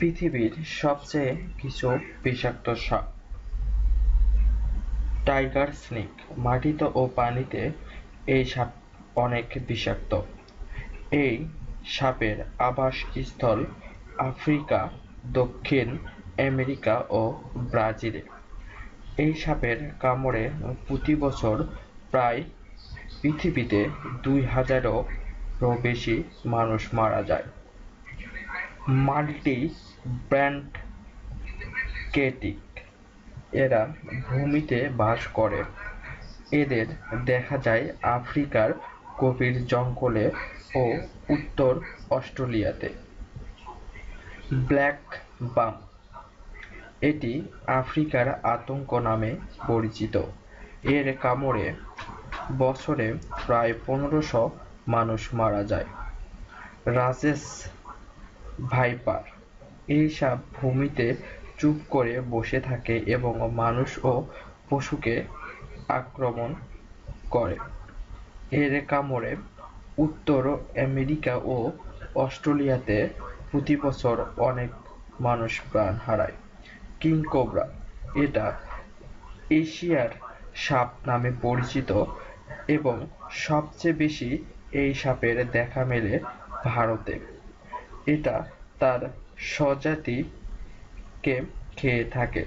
পৃথিবীর সবচেয়ে কিছু বিষাক্ত সাপ। টাইগার স্নেক মাটিতে ও পানিতে এই সাপ অনেক বিষাক্ত। এই সাপের আবাসস্থল আফ্রিকা, দক্ষিণ আমেরিকা ও ব্রাজিলে। এই সাপের কামড়ে প্রতি বছর প্রায় পৃথিবীতে দুই হাজারেরও বেশি মানুষ মারা যায়। মাল্টি ব্র্যান্ডকেটিক এরা ভূমিতে বাস করে। এদের দেখা যায় আফ্রিকার গভীর জঙ্গলে ও উত্তর অস্ট্রেলিয়াতে। ব্ল্যাক বাম। এটি আফ্রিকার আতঙ্ক নামে পরিচিত। এর কামড়ে বছরে প্রায় পনেরোশো মানুষ মারা যায়। Russell's viper. এই সাপ ভূমিতে চুপ করে বসে থাকে এবং মানুষ ও পশুকে আক্রমণ করে। এর কামড়ে উত্তর আমেরিকা ও অস্ট্রেলিয়াতে প্রতি বছর অনেক মানুষ প্রাণ হারায়। কিং কোবরা, এটা এশিয়ার সাপ নামে পরিচিত এবং সবচেয়ে বেশি এই সাপের দেখা মেলে ভারতে। এটা তার স্বজাতিকে খেয়ে থাকে।